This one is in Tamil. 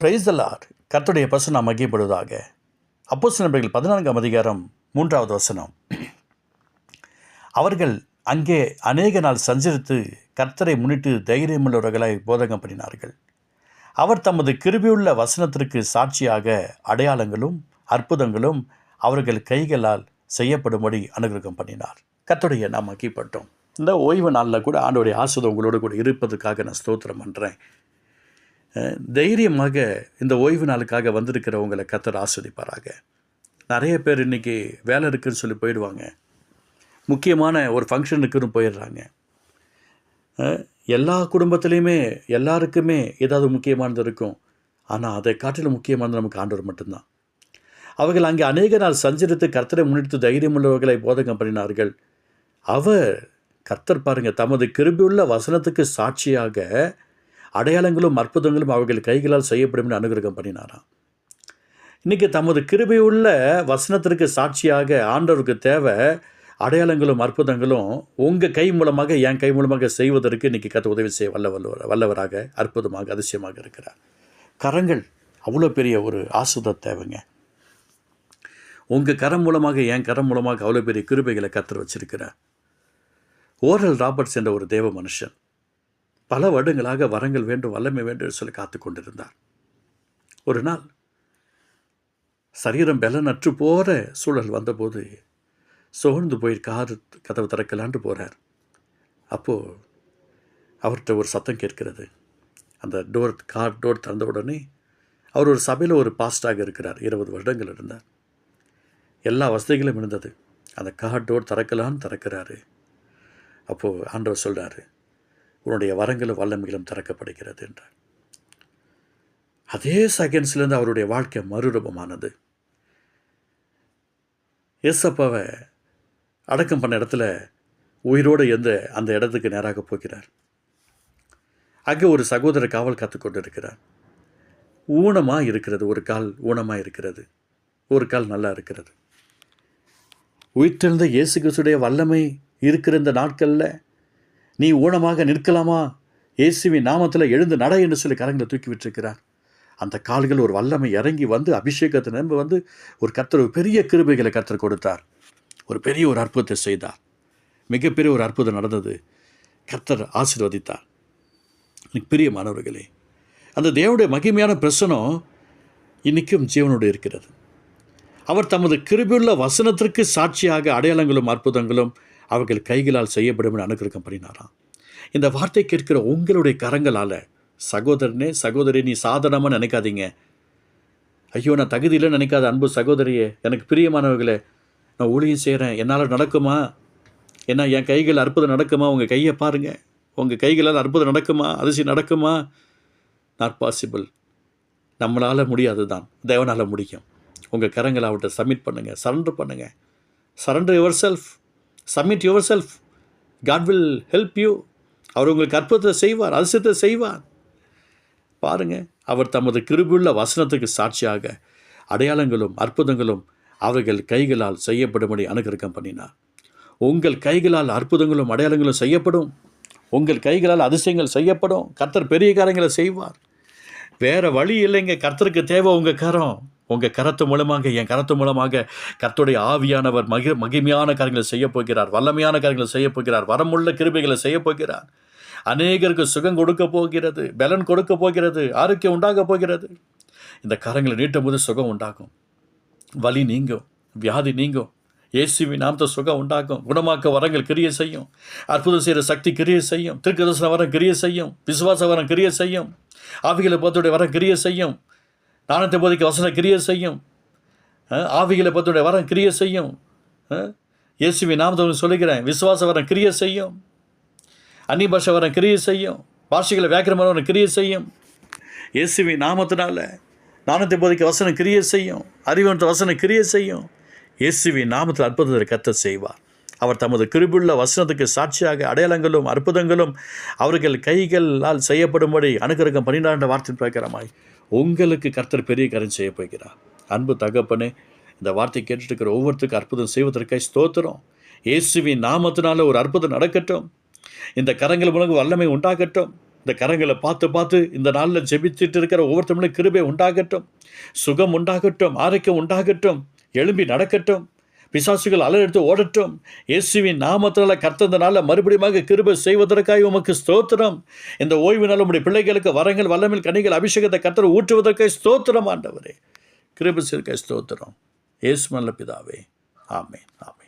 பிரைசலார் கர்த்துடைய பசு மகிப்படுவதாக அப்போ நபர்கள் பதினான்காம் அதிகாரம் மூன்றாவது வசனம். அவர்கள் அங்கே அநேக நாள் சஞ்சரித்து கர்த்தரை முன்னிட்டு தைரியமுள்ளவர்களாய் போதகம் பண்ணினார்கள். அவர் தமது கிருபியுள்ள வசனத்திற்கு சாட்சியாக அடையாளங்களும் அற்புதங்களும் அவர்கள் கைகளால் செய்யப்படும்படி அனுகிரகம் பண்ணினார். கர்த்தருடைய நாம் மகிப்பட்டோம் இந்த ஓய்வு நாளில் கூட ஆண்டோடைய ஆசுதம் உங்களோட கூட இருப்பதற்காக நான் ஸ்தோத்திரம் பண்ணுறேன் தைரியமாக இந்த ஓய்வு நாளுக்காக வந்திருக்கிறவங்களை கத்தர் ஆஸ்வதிப்பாராக நிறைய பேர் இன்றைக்கி வேலை இருக்குன்னு சொல்லி போயிடுவாங்க. முக்கியமான ஒரு ஃபங்க்ஷன் இருக்குன்னு போயிடுறாங்க. எல்லா குடும்பத்துலேயுமே எல்லாருக்குமே ஏதாவது முக்கியமானது இருக்கும். ஆனால் அதை காட்டிலும் முக்கியமானது நமக்கு ஆண்டவர் மட்டும்தான். அவர்கள் அங்கே அநேக நாள் சஞ்சரித்து கர்த்தரை முன்னெடுத்து தைரியமுள்ளவர்களை போதகம் பண்ணினார்கள். அவர் கர்த்தர் பாருங்கள் தமது கிருபியுள்ள வசனத்துக்கு சாட்சியாக அடையாளங்களும் அற்புதங்களும் அவர்கள் கைகளால் செய்யப்படும் என்று அனுகிரகம் பண்ணினாராம். இன்றைக்கி தமது கிருபையுள்ள வசனத்திற்கு சாட்சியாக ஆண்டவருக்கு தேவை அடையாளங்களும் அற்புதங்களும் உங்கள் கை மூலமாக என் கை மூலமாக செய்வதற்கு இன்றைக்கி கற்று உதவி செய்ய வல்ல வல்லவர் வல்லவராக அற்புதமாக அதிசயமாக இருக்கிறார். கரங்கள் அவ்வளோ பெரிய ஒரு ஆசுத தேவைங்க. உங்கள் கரம் மூலமாக என் கரம் மூலமாக அவ்வளோ பெரிய கிருபைகளை கற்று வச்சிருக்கிறார். ஓரல் ராபர்ட்ஸ் என்ற ஒரு தேவ மனுஷன் பல வருடங்களாக வரங்கள் வேண்டும் வல்லமை வேண்டும் சொல்லி காத்து கொண்டிருந்தார். ஒரு நாள் சரீரம் பலனற்று போகிற சூழல் வந்தபோது சோர்ந்து போய் கார் கதவு திறக்கலான்ட்டு போகிறார் அப்போது அவர்கிட்ட ஒரு சத்தம் கேட்கிறது. அந்த டோர் கார் டோர் திறந்த உடனே அவர் ஒரு சபையில் ஒரு பாஸ்டாக இருக்கிறார் இருபது வருடங்கள் இருந்தார். எல்லா வசதிகளும் இருந்தது. அந்த கார் டோர் திறக்கலான்னு திறக்கிறாரு. அப்போது ஆண்டவர் சொல்கிறாரு உன்னுடைய வரங்களும் வல்லமைகளும் திறக்கப்படுகிறது என்றார். அதே செகண்ட்ஸ்லேருந்து அவருடைய வாழ்க்கை மறுரூபமானது. ஏசப்பாவை அடக்கம் பண்ண இடத்துல உயிரோடு எந்த அந்த இடத்துக்கு நேராக போகிறார். அங்கே ஒரு சகோதர காவல் காத்து கொண்டு இருக்கிறார் ஊனமாக இருக்கிறது ஒரு கால் ஊனமாக இருக்கிறது ஒரு கால் நல்லா இருக்கிறது. உயிர்த்தெழுந்த இயேசு கிறிஸ்துடைய வல்லமை இருக்கிற இந்த நாட்களில் நீ ஊனமாக நிற்கலாமா? இயேசுவின் நாமத்தில் எழுந்து நட என்று சொல்லி கரங்களை தூக்கி விட்டுருக்கிறார். அந்த கால்கள் ஒரு வல்லமை இறங்கி வந்து அபிஷேகத்தை நம்ப வந்து ஒரு கர்த்தர் ஒரு பெரிய கிருபைகளை கத்தர் கொடுத்தார். ஒரு பெரிய ஒரு அற்புதத்தை செய்தார். மிகப்பெரிய ஒரு அற்புதம் நடந்தது. கர்த்தர் ஆசீர்வதித்தார். எனக்கு பிரியமானவர்களே அந்த தேவனுடைய மகிமையான பிரசனம் இன்றைக்கும் ஜீவனோடு இருக்கிறது. அவர் தமது கிருபியுள்ள வசனத்திற்கு சாட்சியாக அடையாளங்களும் அற்புதங்களும் அவர்கள் கைகளால் செய்யப்படும் என்று அனுகிரகம் பண்ணினாராம் இந்த வார்த்தை கேட்கிற உங்களுடைய கரங்களால் சகோதரனே சகோதரி நீ சாதாரணமாக நினைக்காதீங்க. ஐயோ நான் தகுதியில் நினைக்காத அன்பு சகோதரியே எனக்கு பிரியமானவர்களே நான் ஊழியம் செய்கிறேன் என்னால் நடக்குமா? ஏன்னா என் கைகள் அற்புதம் நடக்குமா? உங்கள் கையை பாருங்கள் உங்கள் கைகளால் அற்புதம் நடக்குமா? அதிசயம் நடக்குமா? நாட் பாசிபிள் நம்மளால் முடியாது தான் தேவனால் முடியும். உங்கள் கரங்களை அவர்கிட்ட சப்மிட் பண்ணுங்கள் சரண்டர் பண்ணுங்கள் surrender yourself submit yourself God will help you அவர் உங்களுக்கு அற்புதத்தை செய்வார் அதிசயத்தை செய்வார். பாருங்க அவர் தமது கிருபுள்ள வசனத்துக்கு சாட்சியாக அடையாளங்களும் அற்புதங்களும் அவர்கள் கைகளால் செய்யப்படும்படி அனுகிரகம் பண்ணினார். உங்கள் கைகளால் அற்புதங்களும் அடையாளங்களும் செய்யப்படும். உங்கள் கைகளால் அதிசயங்கள் செய்யப்படும். கர்த்தர் பெரிய காரியங்களை செய்வார். வேறு வழி இல்லைங்க. கர்த்தருக்கு தேவை உங்கள் கரம். உங்கள் கரத்து மூலமாக என் கரத்து மூலமாக கர்த்துடைய ஆவியானவர் மகி மகிமையான காரியங்களை செய்யப்போகிறார் வல்லமையான காரியங்களை செய்ய போகிறார் வரமுள்ள கிருபைகளை செய்ய போகிறார். அநேகருக்கு சுகம் கொடுக்க போகிறது பலன் கொடுக்க போகிறது ஆரோக்கியம் உண்டாக போகிறது. இந்த கரங்களை நீட்டும் போது சுகம் உண்டாகும். வலி நீங்கும் வியாதி நீங்கும். இயேசுவி நாமத்தை சுகம் உண்டாக்கும். குணமாக்க வரங்கள் கிரியை செய்யும். அற்புதம் செய்கிற சக்தி கிரியை செய்யும். திருக்கதர்சன வரம் கிரியை செய்யும். விசுவாச வரம் கிரியை செய்யும். ஆவிகளை பத்துடைய வரம் கிரியை செய்யும். நாணத்தை போதைக்கு வசன கிரியை செய்யும். ஆவிகளை பத்துடைய வரம் கிரியை செய்யும். இயேசுவி இயேசுவின் நாமத்தை சொல்லுகிறேன். விசுவாச வரம் கிரியை செய்யும். அந்நி பாஷை வரம் கிரியை செய்யும். பாஷைகளை வியாக்கிரமரம் வரம் கிரியை செய்யும். இயேசுவி நாமத்தினால நாணத்தை போதைக்கு வசனம் கிரியை செய்யும். அறிவுன்ற வசனம் கிரியை செய்யும். இயேசுவி நாமத்தில் அற்புதத்தை கத்த செய்வார். அவர் தமது கிருபுள்ள வசனத்துக்கு சாட்சியாக அடையாளங்களும் அற்புதங்களும் அவர்கள் கைகளால் செய்யப்படும்படி அனுகிரகம் பண்ணினார் வார்த்தை வார்த்தையின் பிரகாரமாய். உங்களுக்கு கர்த்தர் பெரிய காரியம் செய்ய போகிறார். அன்பு தகப்பனே இந்த வார்த்தை கேட்டுட்டு இருக்கிற ஒவ்வொருத்தருக்கும் அற்புதம் செய்வதற்காக ஸ்தோத்திரம். இயேசுவின் நாமத்தினால ஒரு அற்புதம் நடக்கட்டும். இந்த கரங்கள் மூலம் வல்லமை உண்டாகட்டும். இந்த கரங்களை பார்த்து பார்த்து இந்த நாளில் ஜெபிச்சுட்டு இருக்கிற ஒவ்வொருத்தவங்களும் கிருபை உண்டாகட்டும். சுகம் உண்டாகட்டும் ஆரோக்கியம் உண்டாகட்டும். எழும்பி நடக்கட்டும். பிசாசுகள் அலரெடுத்து ஓடட்டும். இயேசுவின் நாமத்தினால கர்த்தந்தனால மறுபடியும் கிருபை செய்வதற்காக உமக்கு ஸ்தோத்திரம். இந்த ஓய்வினால் உடைய பிள்ளைகளுக்கு வரங்கள் வல்லமில் கனிகள் அபிஷேகத்தை கர்த்தர் ஊற்றுவதற்காக ஸ்தோத்திரம் ஆண்டவரே. கிருபை செய்வதற்காக ஸ்தோத்திரம். இயேசு மல்ல பிதாவே. ஆமென் ஆமென்.